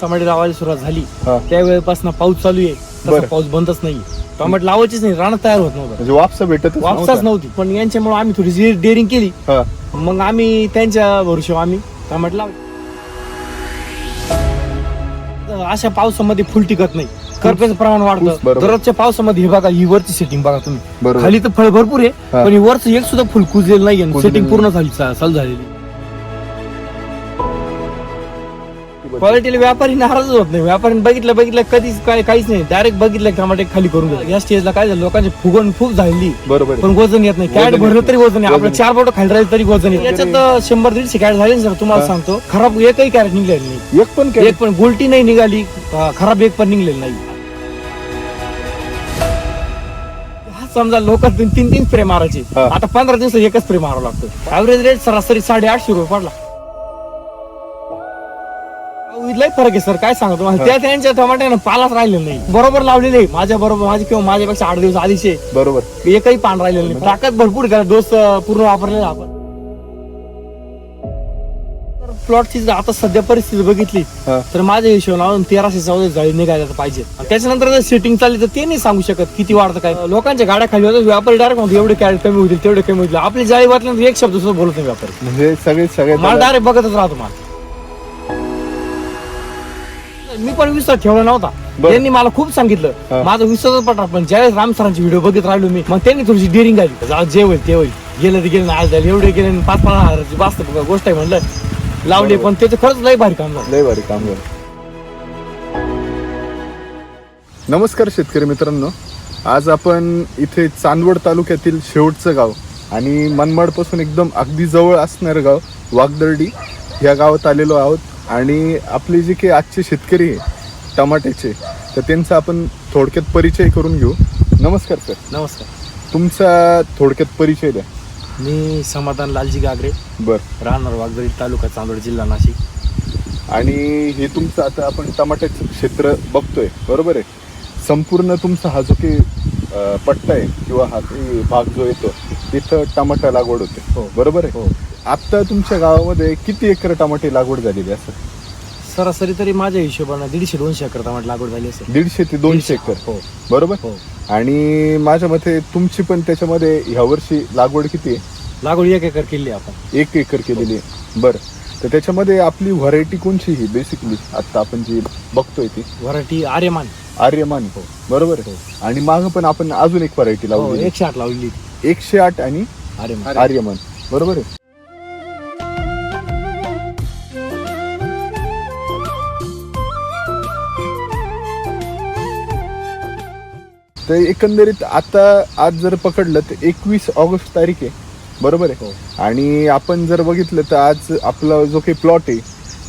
टमाटे लावायला सुरुवात झाली. हा. त्यावेळेपासून पाऊस चालू आहे. तसा बरं. पाऊस बंदच नाही टमाटे लावायचीच नाही रानात तयार होत नव्हतं. म्हणजे वापसा भेटत वापसाच नव्हती. पण यांच्यामुळे आम्ही थोडीशी डेअरिंग केली. मग आम्ही त्यांच्या भरोशावर आम्ही टमाटे लावले. अशा पावसामध्ये फुल टिकत नाही. करपेचं प्रमाण ऊस वाढतं. बरोबर. दररोजच्या पावसामध्ये हे बघा ही वरची सेटिंग बघा तुम्ही. बरोबर. खाली तर फळ भरपूर आहे हा. पण ही वरच एक सुद्धा फुल कुजलेलं नाही कुजलेलं सेटिंग. पूर्ण झाली चा- चालू झालेली. क्वालिटीला व्यापारी नाराजच होत नाही. व्यापारी बघितलं बघितलं कधीच काय काहीच नाही. डायरेक्ट बघितलं टमाटे खाली करून देतात या स्टेजला काय झालं? लोकांची फुगवण खूप झालेली. बरोबर. पण वजन येत नाही. कॅट भरलं. तरी वजन आहे आपलं चार बोट खाली राहील तरी वजन येत याच्यात शंभर दीडशे कॅरेट झाले सर तुम्हाला हा. सांगतो. खराब एकही कॅरेट निघलेली नाही. एक पण काय एक पण गुलटी नाही निघाली. खराब एक पण निघलेली नाही. हा समजा लोक तीन तीन तीन स्प्रे मारायचे. हा. आता पंधरा दिवस एकच स्प्रे मारावं लागतं. ऍव्हरेज रेट सरासरी साडे आठशे रुपये पडला. लय फरक आहे सर. काय सांगतो तुम्हाला? त्या त्यांच्या टमाट्यानं पालाच राहिलेला नाही. बरोबर लावलेले आहे. माझ्या बरोबर माझे किंवा माझ्यापेक्षा आठ दिवस आधीचे. बरोबर. एकही पान राहिलेलं नाही. ताकद भरपूर करा डोस अं, पूर्ण वापरलेला आपण. प्लॉटची जर आता सध्या परिस्थिती बघितली हा. तर माझ्या हिशोबाने तेराशे चौदा जाळी निघायला पाहिजे. आणि त्याच्यानंतर जर सेटिंग चालली तर ते नाही सांगू शकत किती वाढतं काय. लोकांच्या गाड्या खाली होतात व्यापारी डायरेक्ट म्हणतो एवढे कॅरेट कमी होतील तेवढे कमी होतील. आपली जाळी वाटल्यानंतर एक शब्द सुद्धा बोलत नाही व्यापारी. म्हणजे सगळे सगळे मला डायरेक्ट बघतच राहतो मला. मी पण विश्वास ठेवला नव्हता. बरं. त्यांनी मला खूप हा. सांगितलं माझा विश्वासच पटला पण ज्यावेळेस राम सरांचे व्हिडिओ बघत राहिलो मी मग त्यांनी थोडीशी डेअरिंग आली जाऊ जे होईल ते होईल. गेलं ते गेलं आज झालं एवढे गेले पाच पन्नास हजाराची गोष्ट आहे म्हणलं. लावली पण त्याचं खरंच लय भारी काम झालं. लय भारी काम झालं. नमस्कार शेतकरी मित्रांनो. आज आपण इथे चांदवड तालुक्यातील शेवटचं गाव आणि मनमाडपासून एकदम अगदी जवळ असणारं गाव वागदर्डी. या गावात आलेलो आहोत. आणि आपले जे काही आजचे शेतकरी आहे टमाट्याचे तर त्यांचा आपण थोडक्यात परिचय करून घेऊ. नमस्कार सर. नमस्कार. तुमचा थोडक्यात परिचय द्या. मी समाधान लालजी गागरे. बर. राहणार वागदरी तालुका चांदोड जिल्हा नाशिक. आणि हे तुमचं आता आपण टमाट्याचं क्षेत्र बघतोय बरोबर आहे? संपूर्ण तुमचा हा जो काही अं, पट्टा आहे किंवा हा काही भाग जो येतो तिथं टमाटा लागवड होते. हो. बरोबर आहे? हो. आता तुमच्या गावामध्ये किती एकर टमाटे लागवड झालेली असं सरासरी तरी माझ्या हिशोबाने दीडशे दोनशे एकर टमाट लागवड झाली असेल दीडशे ते दोनशे एकर. हो. बरोबर? हो. आणि माझ्या मते तुमची पण त्याच्यामध्ये ह्या वर्षी लागवड किती आहे? लागवड एक एकर केली आपण. एक एकर केलेली आहे. बरं. तर त्याच्यामध्ये आपली व्हरायटी कोणची ही बेसिकली आता आपण जी बघतोय ती. व्हरायटी आर्यमान. आर्यमान. हो. बरोबर? आहे आणि माग पण आपण अजून एक व्हरायटी हो लावली एकशे आठ लावलेली ती एकशे आठ आणि आर्यमान. आर्यमान. बरोबर आहे? तर एकंदरीत आता आज जर पकडलं तर एकवीस ऑगस्ट तारीख आहे. बरोबर आहे? हो. आणि आपण जर बघितलं तर आज आपला जो काही प्लॉट आहे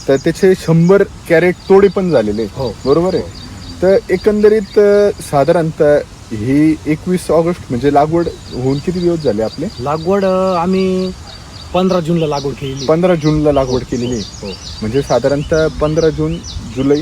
तर त्याचे शंभर कॅरेट तोडे पण झालेले आहेत. हो. बरोबर आहे? तर एकंदरीत साधारणतः ही एकवीस ऑगस्ट म्हणजे लागवड होऊन किती दिवस झाले आपले? लागवड आम्ही पंधरा जूनला लागवड केलेली पंधरा जूनला लागवड केलेली आहे. हो. म्हणजे साधारणतः पंधरा जून जुलै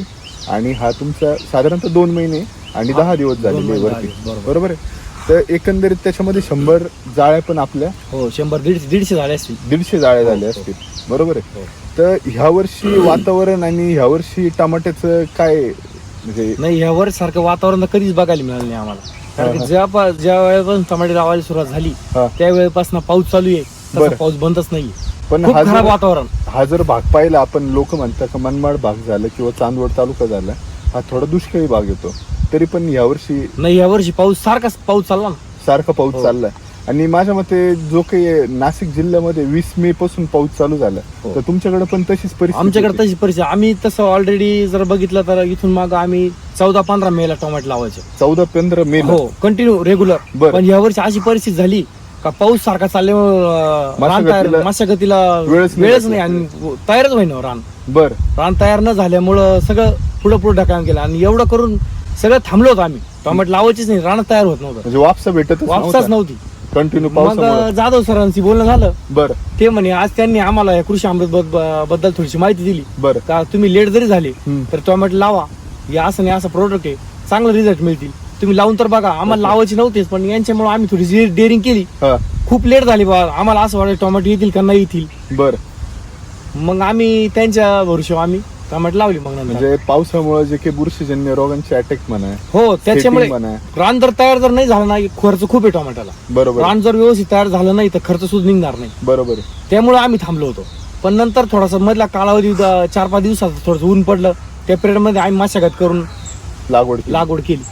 आणि हा तुमचा साधारणतः दोन महिने आणि दहा दिवस झालेले वरती दहा दिवस, बरोबर. बरोबर आहे तर एकंदरीत त्याच्यामध्ये शंभर जाळ्या पण आपल्या हो शंभर दीडशे दीडशे झाले असतील दीडशे जाळ्या हो, झाल्या हो. असतील बरोबर आहे हो. तर ह्या वर्षी वातावरण आणि ह्या वर्षी टमाट्याचं काय म्हणजे नाही ह्या वर्ष सारखं वातावरण तर कधीच बघायला मिळालं नाही आम्हाला कारण की. ज्या पा- ज्या वेळेपासून टमाटे लावायला सुरुवात झाली हा. त्या वेळेपासून पाऊस चालू आहे तसा. पाऊस बंदच नाही पण खूप हा खराब जर वातावरण हा जर भाग पाहिला आपण लोक म्हणतात का मनमाड भाग झाला किंवा चांदवड तालुका झाला हा थोडा दुष्काळी भाग येतो तरी पण यावर्षी नाही या वर्षी पाऊस सारखाच पाऊस चालला ना सारखा पाऊस हो. चाललाय आणि माझ्या मते जो काही नाशिक जिल्ह्यामध्ये वीस मे पासून पाऊस चालू झाला हो. तर तुमच्याकडे पण तशीच परिस्थिती आमच्याकडे. तशी परिस्थिती आम्ही तसं ऑलरेडी जर बघितलं तर इथून माग आम्ही चौदा पंधरा मे ला टोमॅटो लावायचे चौदा पंधरा मे हो कंटिन्यू रेग्युलर बरं. पण या वर्षी अशी परिस्थिती झाली का पाऊस सारखा चालल्यामुळे रान तयार मशागतीला- मशागतीला वेळच नाही वेळच. नाही आणि तयारच होईना रान बर रान तयार न झाल्यामुळं सगळं पुढं पुढं ढकाम केलं आणि एवढं करून सगळं थांबलो होतो आम्ही. टोमॅटो लावायचीच नाही रान तयार होत नव्हतं. म्हणजे वापसा भेटत वापसाच नव्हती. कंटिन्यू मग पावसामुळे जाधव सरांशी बोलणं झालं. बर. ते म्हणे आज त्यांनी आम्हाला या कृषी अमृत बद- बद्दल थोडीशी माहिती दिली. बर. का तुम्ही लेट जरी झाले हम्म. तर टोमॅटो लावा. हे असं नाही असं प्रोडक्ट आहे. चांगलं रिझल्ट मिळतील. तुम्ही लावून तर बघा आम्हाला लावायची नव्हतीच पण यांच्यामुळे आम्ही थोडीशी डेअरिंग केली. हा. खूप लेट झाली बा आम्हाला असं वाटलं टोमॅटो येतील का नाही येतील. बर. मग आम्ही त्यांच्या भरोशावर आम्ही टमाटे लावली मग नंतर. म्हणजे पावसामुळे जे काही बुरशीजन्य रोगांचे अटॅक म्हणा हो त्याच्यामुळे म्हणा. रान जर तयार जर नाही झालं ना खर्च खूप आहे टोमॅटोला. बरोबर. रान जर व्यवस्थित तयार झालं नाही तर खर्च सुद्धा निघणार नाही. बरोबर आहे. त्यामुळे आम्ही थांबलो होतो. पण नंतर थोडासा मधला कालावधी चार पाच दिवसात थोडस ऊन पडलं. त्या पिरियडमध्ये आम्ही मशागत करून लागवड केली. लागवड केली.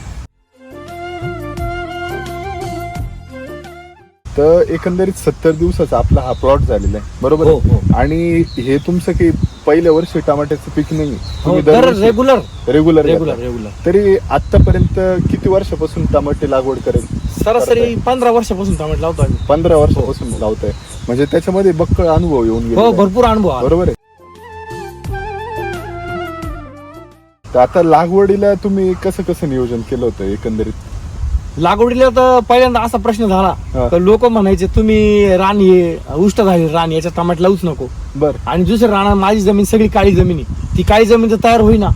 तर एकंदरीत सत्तर दिवसाचा आपला हा प्लॉट झालेला आहे. बरोबर हो, आहे? हो. आणि हे तुमचं काही पहिल्या वर्षी टमाट्याचं पीक नाही हो तुम्ही दर दरवर्षी रेग्युलर रेग्युलर रेग्युलर रेग्युलर तरी आतापर्यंत किती वर्षापासून टमाटे लागवड करेल? सरासरी पंधरा वर्षापासून टमाटे लावतो आम्ही. पंधरा वर्षापासून लावताय. म्हणजे त्याच्यामध्ये बक्कळ अनुभव येऊन हो गेले भरपूर अनुभव आला. बरोबर आहे? तर आता लागवडीला तुम्ही कसं कसं नियोजन केलं होतं एकंदरीत? लागवडीला तर पहिल्यांदा असा प्रश्न हा. झाला लोक म्हणायचे तुम्ही रान ये उष्ट झाली रान याच्या टमाटे लावूच नको. बर. आणि दुसरं राणा माझी जमीन सगळी काळी जमीन आहे. ती काळी जमीन तर तयार होईना.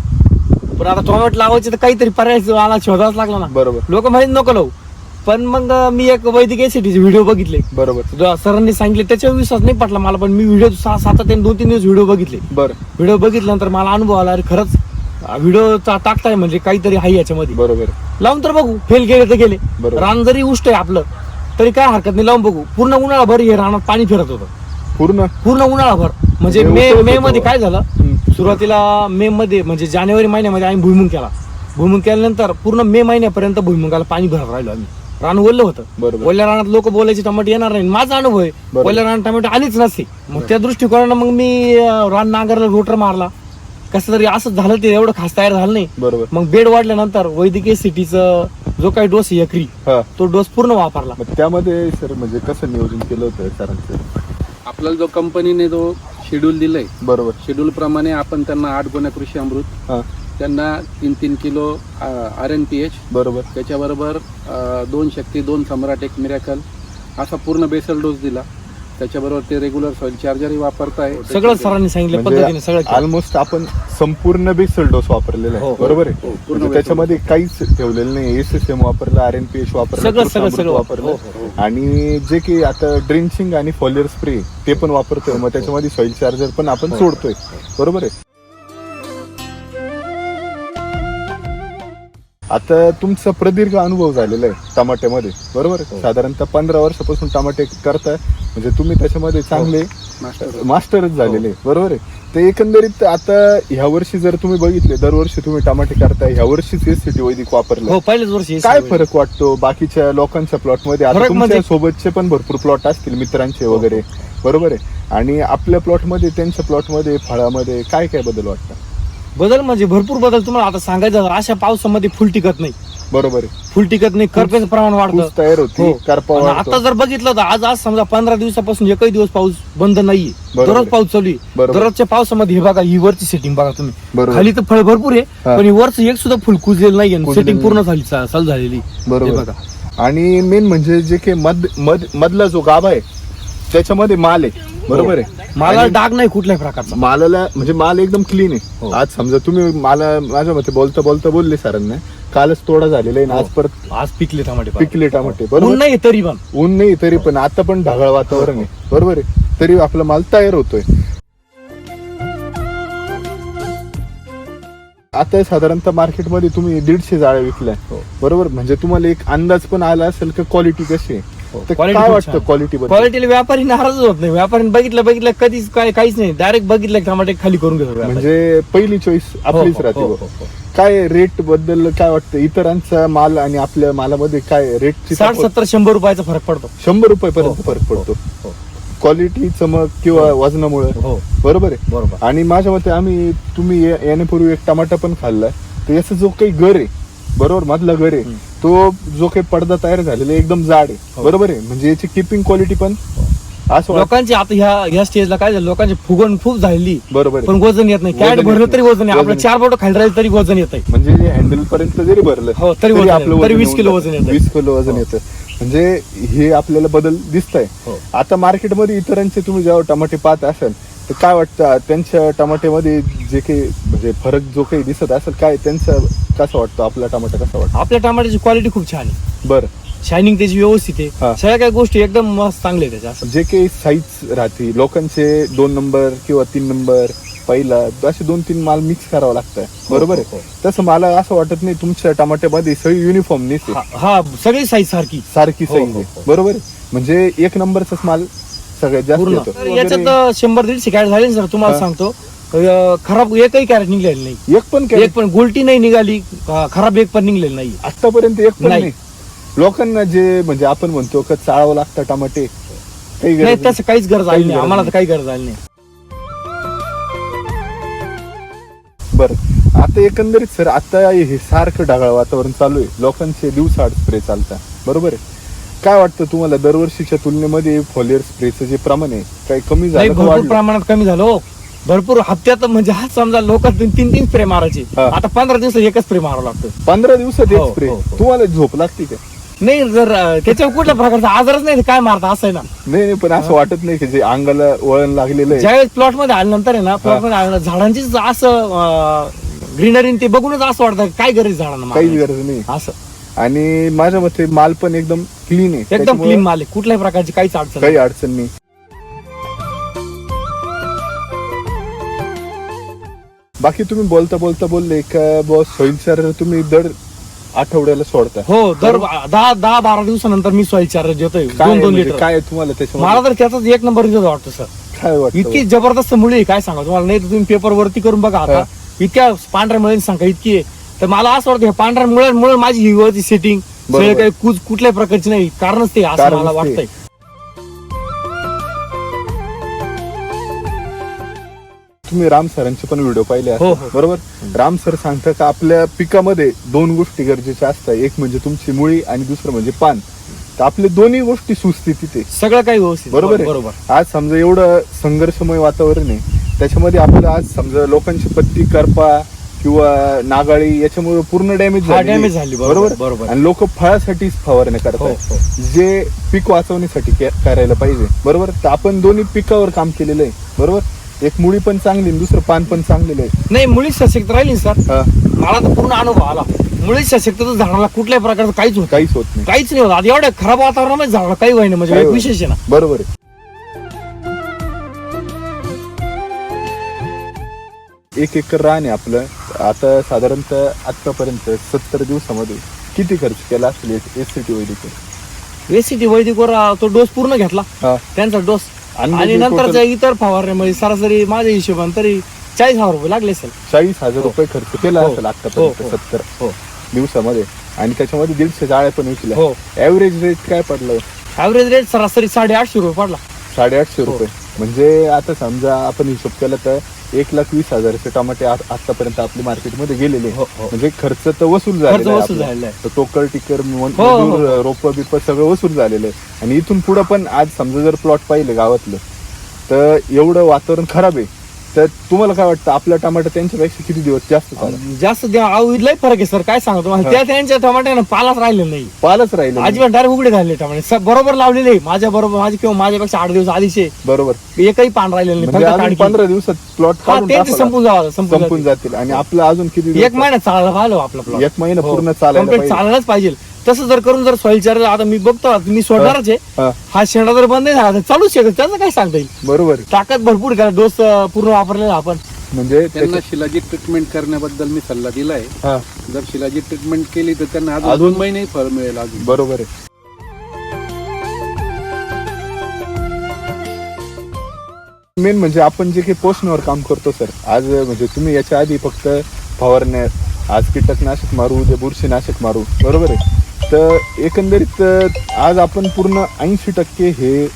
पण आता टोमॅटो लावायचे तर काहीतरी पर्याय मला शोधावाच लागला ना. बरोबर. लोक माहिती नको लावू. पण मग मी एक वैद्यकीय एसीटीचे व्हिडिओ बघितले. बरोबर. ज- सरांनी सांगितले त्याच्यावर विश्वास नाही पटला मला पण मी व्हिडिओ सहा सात ते दोन तीन दिवस व्हिडिओ बघितले. बर. व्हिडिओ बघितल्यानंतर मला अनुभव आला अरे खरंच व्हिडिओ टाकताय म्हणजे काहीतरी आहे याच्यामध्ये. बरोबर. लावून तर बघू फेल गेले तर गेले. बरोबर. रान जरी उष्ट आहे आपलं तरी काय हरकत नाही लावून बघू. पूर्ण उन्हाळाभर हे रानात पाणी फिरत होतं. पूर्ण? पूर्ण उन्हाळाभर. म्हणजे म्हणजे मे उतरत मे होतं. मध्ये काय झालं? हम्म. सुरुवातीला मे मध्ये म्हणजे जानेवारी महिन्यामध्ये आम्ही भुईमुग केला. भुईमुग केल्यानंतर पूर्ण मे महिन्यापर्यंत भुईमुगाला पाणी भरत राहिलो आम्ही. रान ओललं होतं. बरोबर. ओल्या रानात लोक बोलायचे टमाटे येणार नाही माझा अनुभव आहे बरोबर. ओल्या रानात टमाटे आलीच नसते. मग त्या दृष्टिकोनानं मग मी अं, रान नांगरला रोटर मारला. कसं तरी असं झालं ते एवढं खास तयार झालं नाही. बरोबर. मग बेड वाढल्यानंतर वैद्यकीय सिटीचं जो काही डोस आहे एकरी हा. तो डोस पूर्ण वापरला. मग त्यामध्ये सर म्हणजे कसं नियोजन केलं होतं सरांचं? आपल्याला जो कंपनीने जो शेड्यूल दिलाय बरोबर. शेड्यूल प्रमाणे आपण त्यांना आठ गुन्हा कृषी अमृत हा. त्यांना तीन तीन kilo R N P H बरोबर. त्याच्याबरोबर अ, दोन शक्ती दोन सम्राट एक मिरॅकल असा पूर्ण बेसल डोस दिला. त्याच्याबरोबर ते रेग्युलर सॉइल चार्जरही वापरताय. सगळं सरांनी सांगितलं पद्धतीने म्हणजे सगळं केलं. ऑलमोस्ट आपण संपूर्ण बेसल डोस वापरलेला हो, आहे. हो, बरोबर आहे? हो, पूर्ण म्हणजे त्याच्यामध्ये काहीच ठेवलेलं नाही. एस एस एम वापरलं आर एन पी एच वापरलं सगळं- सगळं- सगळं. वापरलं. हो, हो, आणि जे की आता ड्रिंचिंग आणि फॉलियर स्प्रे ते पण वापरतोय. मग त्याच्यामध्ये सॉइल चार्जर पण आपण सोडतोय. बरोबर आहे? आता तुमचा प्रदीर्घ अनुभव झालेला आहे टमाट्यामध्ये बरोबर? आहे साधारणतः पंधरा वर्षापासून टमाटे करताय. म्हणजे तुम्ही त्याच्यामध्ये चांगले मास्टर मास्टरच झालेले बरोबर आहे. ते एकंदरीत आता ह्या वर्षी जर तुम्ही बघितले दरवर्षी तुम्ही टमाटे करताय ह्या वर्षीच एस सिटी वैदिक वापरलं. हो पहिलेच वर्षी हे काय. फरक वाटतो? बाकीच्या लोकांच्या प्लॉटमध्ये आता फरक तुमच्या म्हणजे- सोबतचे पण भरपूर प्लॉट असतील मित्रांचे वगैरे. बरोबर आहे. आणि आपल्या प्लॉटमध्ये त्यांच्या प्लॉटमध्ये फळामध्ये काय काय बदल वाटतं बदल म्हणजे भरपूर बदल तुम्हाला आता सांगायचं झालं, अशा पावसामध्ये फुल टिकत नाही बरोबर आहे फुल टिकत नाही करपेचं प्रमाण वाढतं ऊस तयार होती हो. करपा आणि वाढतो. आता जर बघितलं तर आज आज समजा पंधरा दिवसापासून एकही दिवस पाऊस बंद नाहीये बरोबर दररोज. पाऊस चालू आहे बरोबर. दररोजच्या पावसामध्ये हे बघा ही वरची सेटिंग बघा तुम्ही बरोबर. खाली तर फळ भरपूर आहे हा. पण ही वरच एक सुद्धा फुल कुजलेलं नाहीये कुजलेलं सेटिंग. पूर्ण झाली चा- चालू झालेली हे बरोबर बघा आणि मेन म्हणजे जे काही मध मध मधला जो गाभा आहे त्याच्यामध्ये माल आहे बरोबर आहे. मला डाग नाही कुठल्याही प्रकारचा. मालाला म्हणजे माल एकदम क्लीन हो. आहे आज समजा तुम्ही मला माझ्या मते बोलता बोलता बोलले सरांना कालच तोडा झालेला आहे ना हो. आज परत आज पिकले टमाटे. पिकले टमाटे ऊन बरोबर नाही तरी पण. ऊन नाही तरी पण आता पण ढगाळ वातावरण आहे. बरोबर आहे? तरी आपला माल तयार होतोय. आता साधारणतः मार्केटमध्ये तुम्ही दीडशे जाळ्या विकल्या. हो. बरोबर? म्हणजे तुम्हाला एक अंदाज पण आला असेल की क्वालिटी कशी आहे. हो. तर Quality काय खूप वाटतं छान. क्वालिटी बद्दल? क्वालिटीला व्यापारी नाराज होत नाही. व्यापारी बघितलं बघितलं कधीच काय काहीच नाही. डायरेक्ट बघितलं की टमाटे खाली करून घेतो व्यापारी. म्हणजे पहिली चॉईस हो, आपलीच हो, राहते हो, बुवा. हो, हो. काय रेटबद्दल काय वाटतं? इतरांचा माल आणि आपल्या मालामध्ये काय रेटची साठ सत्तर शंभर रुपयाचा फरक पडतो. शंभर रुपयापर्यंत हो, फरक पडतो. हो, क्वालिटी चमक किंवा वजनामुळे? हो. बरोबर आहे? बरोबर. आणि माझ्या मते आम्ही तुम्ही या- याण्यापूर्वी एक टमाटा पण खाल्लाय तर याचा जो काही गर आहे बरोबर मधला गर आहे. तो जो काही पडदा तयार झालेला एकदम जाड आहे हो. बरोबर आहे म्हणजे याची किपिंग क्वालिटी पण असं लोकांची आता ह्या ह्या स्टेजला काय झालं लोकांची फुगवण खूप झालेली बरोबर पण वजन येत नाही वजन कॅट भरलं. तरी वजन आहे आपलं वजन चार बोट खाली राहील तरी वजन येत आहे म्हणजे हँडल पर्यंत जरी भरलं हो, तरी वजन आपलं वजन 20 किलो वजन. येतं. 20 किलो वजन हो. येतं म्हणजे हे आपल्याला बदल दिसत आहे हो. आता मार्केटमध्ये इतरांचे तुम्ही जेव्हा टमाटे पाहत असाल तर काय वाटतं त्यांच्या टमाट्यामध्ये जे काही म्हणजे फरक जो काही दिसत असेल काय त्यांचं कसं वाटतं? आपला टमाटा कसा वाटतं? आपल्या टमाट्याची क्वालिटी खूप छान आहे. बरं. शायनिंग त्याची व्यवस्थित हा. आहे सगळ्या काही गोष्टी एकदम मस्त चांगल्या आहे त्याच्या. असं जे काही साईज राहते लोकांचे दोन नंबर किंवा तीन नंबर पहिला असे दोन तीन माल मिक्स करावं लागतं बरोबर हो, आहे? तसं मला असं वाटत नाही तुमच्या टमाट्यामध्ये सगळी युनिफॉर्म नेसे हा- हा सगळी साईज सारखी. सारखी हो, साईज हो, आहे. हो. बरोबर आहे? म्हणजे एक नंबरचाच माल सगळ्यात जास्त पूर्ण. येतो. तर याच्यात शंभर दीडशे कॅरेट झाले ना सर तुम्हाला हा. सांगतो. अं, खराब एकही कॅरेट निघलेलं नाही. एक पण एक पण गुलटी नाही निघाली अं, खराब एक पण निघलेलं नाही. आतापर्यंत एक पण नाही. नाही. लोकांना जे म्हणजे आपण म्हणतो का चाळावं लागतं टमाटे काही नाही गरज नाही. तसं काहीच गरज आली काहीच नाही. गरज आम्हाला तर. काही गरज आली नाही. बरं. आता एकंदरीत सर आता हे सारखं ढगाळ वातावरण चालू आहे. लोकांचे दिवसाआड स्प्रे चालतात. बरोबर आहे? काय वाटतं तुम्हाला दरवर्षीच्या तुलनेमध्ये फॉलियर स्प्रेचं जे प्रमाण आहे काही कमी नाही झालं का भरपूर वाढलं? प्रमाणात कमी झालं हो. भरपूर हप्त्यात म्हणजे हा समजा लोक तीन तीन तीन स्प्रे मारायचे. हा. आता पंधरा दिवसात एकच स्प्रे मारावं लागतं. पंधरा दिवसात एक स्प्रे हो, हो. तुम्हाला झोप लागते का? नाही जर अं, त्याच्यावर कुठल्या प्रकारचा आजारच नाही तर काय मारता असं आहे ना. नाही नाही पण असं वाटत नाही की जे अंगाला वळण लागलेलं आहे. ज्यावेळेस प्लॉटमध्ये आल्यानंतर आहे ना प्लॉटमध्ये आल्यानंतर झाडांचीच असं ग्रीनरी ते बघूनच असं वाटतं काय गरज झाडांना मारायची. गरज नाही. असं. आणि माझ्या मते माल पण एकदम क्लीन आहे. एकदम त्याच्यामुळं क्लीन माल आहे. कुठल्याही प्रकारची काहीच अडचण काही नाही. अडचण नाही. बाकी तुम्ही बोलता बोलता बोलले का बॉस सॉइल चार्जर तुम्ही दर आठवड्याला सोडता. हो दर दहा दहा बारा दिवसानंतर मी सॉईल चार्जर देतोय काय दोन दोन म्हणजे लिटर काय तुम्हाला मला त्याच्यामध्ये तर त्याचाच एक नंबर रिझल्ट वाटतो सर काय वाटतं? इतकी जबरदस्त मुळी आहे, काय सांगा तुम्हाला नाही तर तुम्ही पेपर वरती करून बघा आता. हा. इतक्या पांढऱ्या मुळे सांगा इतकी आहे. तर मला असं वाटतं पांढऱ्या मुळे माझी हिवरची सेटिंग. सगळे काही कुच कुठल्याही प्रकारची नाही. कारणच ते असं कारणच मला ते. वाटतंय. तुम्ही राम सरांचे पण व्हिडिओ पाहिले हो, असतील, हो. बरोबर? राम सर सांगतात का आपल्या पिकामध्ये दोन गोष्टी गरजेच्या असतात. एक म्हणजे तुमची मुळी आणि दुसरं म्हणजे पान. तर आपले दोन्ही गोष्टी सुस्थितीत आहे सगळं काही व्यवस्थित. बरोबर आहे? बरोबर. आज समजा एवढं संघर्षमय वातावरण आहे त्याच्यामध्ये आपलं आज समजा लोकांची पत्ती करपा किंवा नागाळी याच्यामुळे पूर्ण डॅमेज हा, damage झाली, बरोबर, बरोबर. आणि लोक फळासाठीच फवारण्या हो, करतात हो. जे पीक वाचवण्यासाठी के- करायला पाहिजे. बरोबर? तर आपण दोन्ही पिकावर काम केलेलं आहे. बरोबर? एक मुळी पण चांगली आणि दुसरं पान पण चांगलेलं आहे. नाही मुळी सशक्त राहिली ना सर. हा, मला तर पूर्ण अनुभव आला. मुळी सशक्त तर झाडाला कुठल्याही प्रकारचं काहीच होत काहीच होत नाही. काहीच नाही होत. आता एवढ्या खराब वातावरणामध्ये झाडाला काही होईना म्हणजे काही एक होत विशेष आहे ना. बरोबर आहे. एक एकर रान आहे आपलं. आता साधारणतः आतापर्यंत सत्तर दिवसामध्ये किती खर्च केला असेल S C T Vaidik ACT वैदिकवर अं, तो डोस पूर्ण घेतला. हा. त्यांचा डोस. अंदाजे आणि नंतरच्या इतर फवारण्यामध्ये सरासरी माझ्या हिशोबाने तरी चाळीस हजार रुपये लागले असेल. चाळीस हजार रुपये खर्च केला हो. असेल हो, आतापर्यंत हो. सत्तर हो. दिवसामध्ये. आणि त्याच्यामध्ये दीडशे जाळ्या पण विकल्या. हो. ऍव्हरेज रेट काय पडलं? ऍव्हरेज रेट सरासरी साडे आठशे रुपये पडला. साडेआठशे हो. रुपये. म्हणजे आता समजा आपण हिशोब केला तर एक लाख वीस हजारचे टमाटे आ- आतापर्यंत आपल्या मार्केटमध्ये गेलेले हो, हो. म्हणजे खर्च तर वसूल खर्च झालेला आपला. तर टोकर टिकर. रोप बिप सगळं वसूल झालेलं आहे आणि इथून पुढे पण आज समजा जर प्लॉट पाहिलं गावातलं तर एवढं वातावरण खराब आहे तर तुम्हाला काय वाटतं आपला टमाटा त्यांच्यापेक्षा किती दिवस जास्त चालेल जास्त द्या अहो, लय फरक आहे सर काय सांगा तुम्हाला त्या त्यांच्या टमाट्यानं पालाच राहिले नाही पालच राहिलं नाही. अजिबात डायरेक्ट उघडे झाले टमाटे स- बरोबर लावलेले आहे. माझ्या बरोबर माझे किंवा माझ्यापेक्षा आठ दिवस आधीचे बरोबर एकही पान राहिलेलं नाही म्हणजे. पंधरा दिवसात प्लॉट हा, काढून त्यांचे टाकावा. संपून जावं संपून संपून जातील. आणि आपलं अजून किती एक महिना चालायला पाहिलं आपला plot. एक महिना हो. पूर्ण चालायला पाहिजे. चालायलाच पाहिजे तसं जर करून जर सॉइल चार्जर आता मी बघतो आता मी सोडणारच आहे. हा, हा. शेंडा जर बंद नाही झाला तर चालूच शकत. त्याचं काय सांगता येईल? बरोबर. आहे. ताकद भरपूर करा डोस पूर्ण वापरलेला आपण. म्हणजे त्यांना त्याच्या- शिलाजीत ट्रीटमेंट करण्याबद्दल मी सल्ला दिलाय. हा, जर शिलाजीत ट्रीटमेंट केली तर त्यांना अजून अजून- दोन महिने फळ मिळेल अजून. बरोबर आहे. मेन म्हणजे आपण जे काही पोषणावर काम करतो सर आज म्हणजे तुम्ही याच्या आधी फक्त फवारण्या आज कीटकनाशक मारू उद्या बुरशीनाशक मारू बरोबर आहे? तर एकंदरीत आज आपण पूर्ण ऐंशी टक्के हे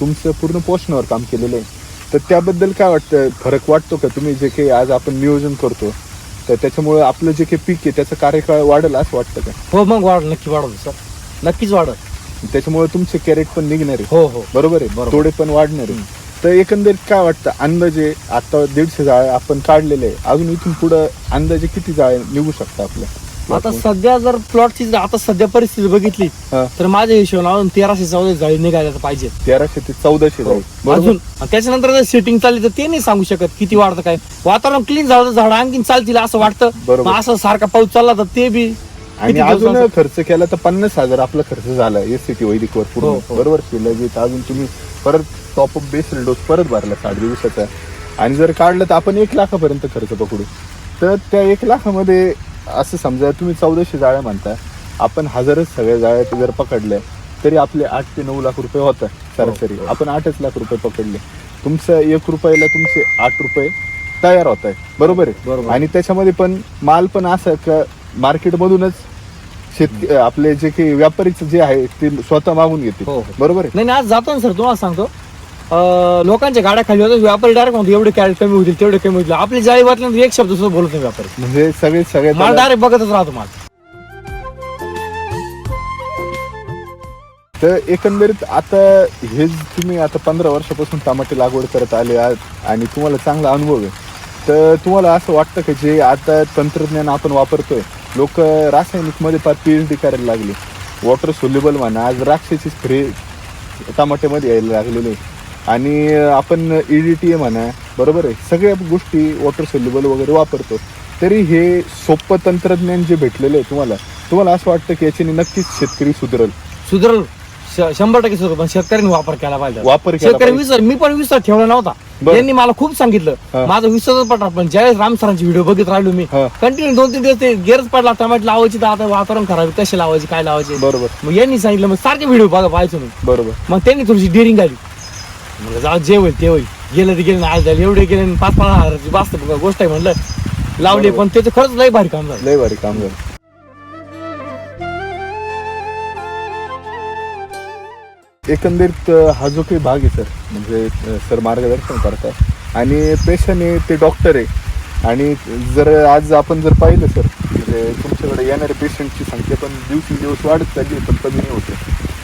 तुमचं पूर्ण पोषणावर काम केलेलं आहे. तर त्याबद्दल काय वाटतं? फरक वाटतो का तुम्ही? जे काही आज आपण नियोजन करतो तर त्याच्यामुळे आपलं जे काही पीक आहे त्याचा कार्यकाळ वाढेल असं वाटतं का? हो मग वाढ नक्की वाढवतो सर. नक्कीच वाढत त्याच्यामुळे तुमचे कॅरेट पण निघणार आहे. हो हो. बरोबर आहे? बरोबर. तोडे पण वाढणार आहे. तर एकंदरीत काय वाटतं? अंदाजे आता दीडशे जाळे आपण काढलेले आहे. अजून इथून पुढे अंदाजे किती जाळे निघू शकतात आपल्या आता सध्या जर प्लॉटची आता सध्या परिस्थिती बघितली हा, तर माझ्या हिशोबाने अजून तेराशे चौदा जाळी निघायला तर पाहिजे तेराशे ते चौदाशे बरोबर? अजून आणि त्याच्यानंतर जर सेटिंग चालली तर ते नाही सांगू शकत किती वाढतं काय. वातावरण क्लीन झालं तर झाड आणखीन चालतील असं वाटतं. बरोबर. मग असं सारखा पाऊस चालला तर ते बी आणि किती अजून दिवसाचं? खर्च केला तर पन्नास हजार आपला खर्च झाला एस सी टी वैदिकवर पूर्ण. हो, हो. बरोबर लगेच अजून तुम्ही परत टॉप अप बेसल डोस परत भरला साठ दिवसाचा. आणि जर काढलं तर आपण एक लाखापर्यंत खर्च पकडू. तर त्या एक लाखामध्ये असं समजा तुम्ही चौदाशे जाळ्या म्हणता आपण हजारच सगळ्या जाळ्या जर पकडल्या तरी आपले आठ ते नऊ लाख रुपये होतात सरासरी. आपण आठच लाख रुपये पकडले. तुमचं एक रुपयाला तुमचे आठ रुपये तयार होत आहे बरोबर आहे? बरोबर. आणि त्याच्यामध्ये पण माल पण असं का मार्केटमधूनच शेतक आपले जे काही व्यापारीचं जे आहे ते स्वतः मागून घेते हो, हो. बरोबर आहे? नाही नाही, आज जातो ना सर तुम्हाला सांगतो. लोकांच्या गाड्या खाली होतात व्यापारी डायरेक्ट म्हणतो एवढे कॅरेट कमी होतील तेवढे कमी होतील. आपली जाळी वाटल्यानंतर एक शब्द सुद्धा बोलत नाही व्यापारी. म्हणजे सगळे सगळे मला डायरेक्ट बघतच राहतो मला. तर एकंदरीत आता हे तुम्ही आता पंधरा वर्षापासून टमाटे लागवड करत आले आहात आणि तुम्हाला चांगला अनुभव आहे. तर तुम्हाला असं वाटतं का जे आता तंत्रज्ञान आपण वापरतोय लोक रासायनिकमध्ये फार पीएच डी करायला लागले. वॉटर सोल्युबल म्हणा आज द्राक्षाची स्प्रे टमाट्यामध्ये यायला लागलेले आणि आपण E ईडीटी म्हणा बरोबर आहे? सगळ्या गोष्टी वॉटर सोल्युबल वगैरे वापरतो. तरी हे सोपं तंत्रज्ञान जे भेटलेलं आहे तुम्हाला तुम्हाला असं वाटतं की याच्याने नक्कीच शेतकरी सुधरल? सुधरल. श- शंभर टक्के सुधरल पण शेतकऱ्यांनी वापर केला पाहिजे. वापर केला शेतकरी पाहिजे. विसर मी पण विसर ठेवला नव्हता. बरं. यांनी मला खूप सांगितलं. माझा विश्वासच पडला पण ज्यावेळेस राम सरांची व्हिडिओ बघित राहिलो मी हा. कंटिन्यू दोन तीन दिवस ते गेरच पडला टमाटे लावायची तर आता वातावरण खराब कसे लावायचे काय लावायचे? बरोबर. मग यांनी सांगितलं मग सारखे व्हिडिओ बघा पाहायचो मी. बरोबर. मग त्यांनी थोडीशी डेअरिंग आली. म्हणलं जाऊ जे होईल ते होईल. गेलं ते गेलं आज झालं एवढे गेले पाच पाच हजाराची बास्त गोष्ट आहे म्हणलं. लावली. पण त्याचं खरंच लय भारी काम झालं. लय भारी काम झालं. एकंदरीत हा जो काही भाग आहे सर म्हणजे सर मार्गदर्शन करतात आणि पेशाने ते डॉक्टर आहे. आणि जर आज आपण जर पाहिलं सर म्हणजे तुमच्याकडे येणाऱ्या पेशंटची संख्या पण दिवसेंदिवस वाढत चालली आहे, पण कमी नाही होते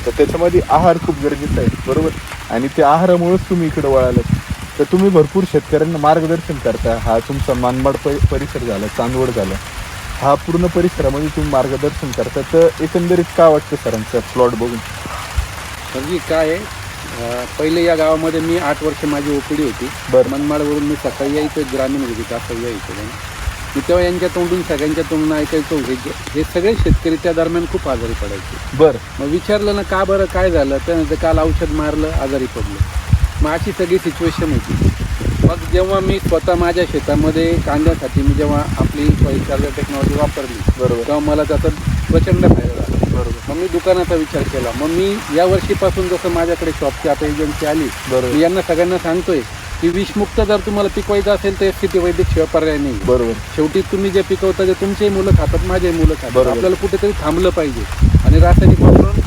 तर त्याच्यामध्ये आहार खूप गरजेचा आहे बरोबर? आणि त्या आहारामुळेच तुम्ही इकडे वळालात. तर तुम्ही भरपूर शेतकऱ्यांना मार्गदर्शन करता. हा तुमचा मानमाड प- परिसर झाला चांदवड झाला. हा पूर्ण परिसरामध्ये तुम्ही मार्गदर्शन करता. तर एकंदरीत काय वाटतं सरांचा प्लॉट बघून? म्हणजे काय आहे पहिले या गावामध्ये मी आठ वर्ष माझी ओपीडी होती. बरं. मनमाडवरून मी सकाळी यायचं ग्रामीण विभागात असं यायचं तेव्हा यांच्या तोंडून सगळ्यांच्या तोंडून ऐकायचो हे जे- हे सगळे शेतकरी त्या दरम्यान खूप आजारी पडायचे. बर. मग विचारलं ना का बरं काय झालं? त्यानंतर काल औषध मारलं आजारी पडलं. मग अशी सगळी सिच्युएशन होती. मग जेव्हा मी स्वतः माझ्या शेतामध्ये कांद्यासाठी मी जेव्हा आपली चार्जर टेक्नॉलॉजी वापरली बरोबर. तेव्हा मला त्याचा प्रचंड फायदा झाला. बरोबर. मग मी दुकानाचा विचार केला. मग मी या वर्षीपासून जसं माझ्याकडे शॉपची आता एजन्सी आली बरोबर. मी यांना सगळ्यांना सांगतोय की विषमुक्त जर तुम्हाला पिकवायचं असेल तर स्थिती वैद्यक शिवाय पर्याय नाही. बरोबर. शेवटी तुम्ही जे पिकवता ते तुमचेही मुलं खातात माझेही मुलं खातात. बरोबर. आपल्याला कुठेतरी थांबलं पाहिजे. आणि रासायनिक वापरून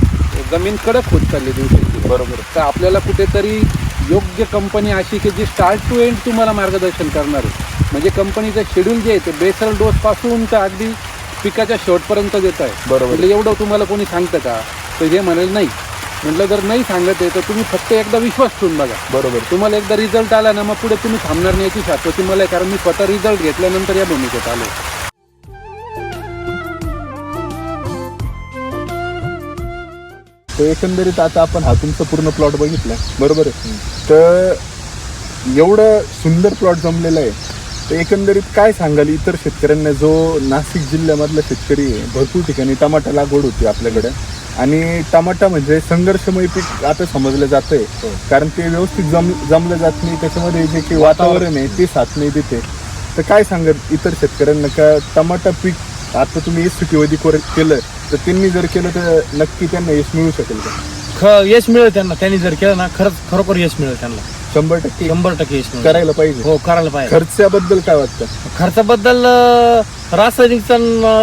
जमीन कडक होत चालली दिवसेंदिवस. बरोबर. तर आपल्याला कुठेतरी योग्य कंपनी अशी की जी स्टार्ट टू एंड तुम्हाला मार्गदर्शन करणार आहे. म्हणजे कंपनीचं शेड्यूल जे आहे ते बेसल डोस पासून तर अगदी पिकाच्या शेवटपर्यंत देत आहे. बरोबर. म्हणजे एवढं तुम्हाला कोणी सांगतं का? तर हे म्हणेल नाही. म्हटलं जर नाही सांगत आहे तर तुम्ही फक्त एकदा विश्वास ठेवून बघा. बरोबर. तुम्हाला एकदा रिझल्ट आला ना मग पुढे तुम्ही थांबणार नाही याची शाश्वती मला आहे कारण मी स्वतः रिझल्ट घेतल्यानंतर या भूमिकेत आलो. तर एकंदरीत आता आपण हा तुमचा पूर्ण प्लॉट बघितला. बरोबर आहे? तर एवढं सुंदर प्लॉट जमलेला आहे. तर एकंदरीत काय सांगाल इतर शेतकऱ्यांना? जो नाशिक जिल्ह्यामधला शेतकरी आहे भरपूर ठिकाणी टमाटा लागवड होती आपल्याकडे. आणि टमाटा म्हणजे संघर्षमय पीक आता समजलं जात आहे कारण ते व्यवस्थित जम जमलं जात नाही. त्याच्यामध्ये जे काही वातावरण आहे ते साथ नाही देते. तर काय सांगत इतर शेतकऱ्यांना का टमाटा पीक आता तुम्ही एस सी वैदिक केलं तर त्यांनी जर केलं तर नक्की त्यांना यश मिळू शकेल का? ख- यश मिळेल त्यांना. त्यांनी जर केलं ना खरंच खरोखर यश मिळेल त्यांना. शंभर टक्के शंभर टक्के यश मिळेल. करायला पाहिजे. हो करायला पाहिजे. खर्चाबद्दल काय वाटतं? खर्चाबद्दल अं, रासायनिकचा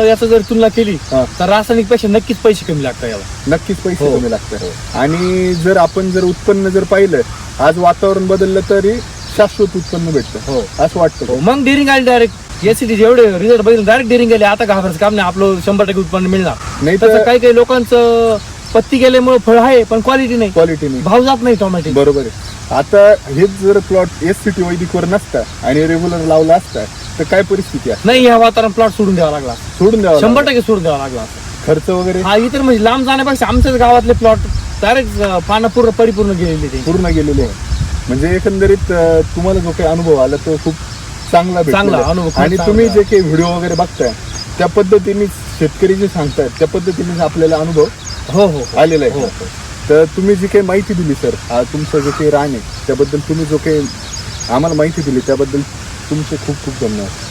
याचं जर तुलना केली हा. तर रासायनिकपेक्षा नक्कीच पैसे कमी लागतात याला. नक्कीच पैसे हो. कमी लागतात. आणि जर आपण जर उत्पन्न जर पाहिलं आज वातावरण बदललं तरी शाश्वत उत्पन्न भेटतं. हो. असं वाटतं. हो, का? मग डेअरिंग आली डायरेक्ट एसीटी जेवढे रिझल्ट बघितले डायरेक्ट डेअरिंग आली आता घाबरायचं काम नाही. आपलं शंभर टक्के उत्पन्न मिळणार. नाही तसं तर काही काही लोकांचं पत्ती गेल्यामुळे फळ आहे पण क्वालिटी नाही. क्वालिटी नाही. भाव जात नाही टोमॅटो बरोबर आहे. आता हेच जर प्लॉट एस सी टी वैदिकवर नसता आणि रेग्युलर लावला असता तर काय परिस्थिती आहे नाही ह्या वातावरण प्लॉट सोडून द्यावा लागला सोडून द्यावा शंभर. टक्के सोडून द्यावा लागला खर्च वगैरे? हा इतर म्हणजे लांब जाण्यापेक्षा आमच्याच गावातले प्लॉट डायरेक्ट पानं पूर्ण परिपूर्ण गेलेले ते. पूर्ण गेलेले आहे. म्हणजे एकंदरीत अं, तुम्हाला जो काही अनुभव आला तो खूप चांगला भेटलेला चांगला आहे. अनुभव खूप आणि चांगला. तुम्ही. जे काही व्हिडिओ वगैरे बघताय त्या पद्धतीने शेतकरी जे सांगतायत त्या पद्धतीने आपल्याला अनुभव हो हो हो. आलेला हो, आहे हो. तर तुम्ही जी काही माहिती दिली सर हा तुमचं जे काही रान आहे त्याबद्दल तुम्ही जो काही आम्हाला माहिती दिली त्याबद्दल तुमचे खूप खूप धन्यवाद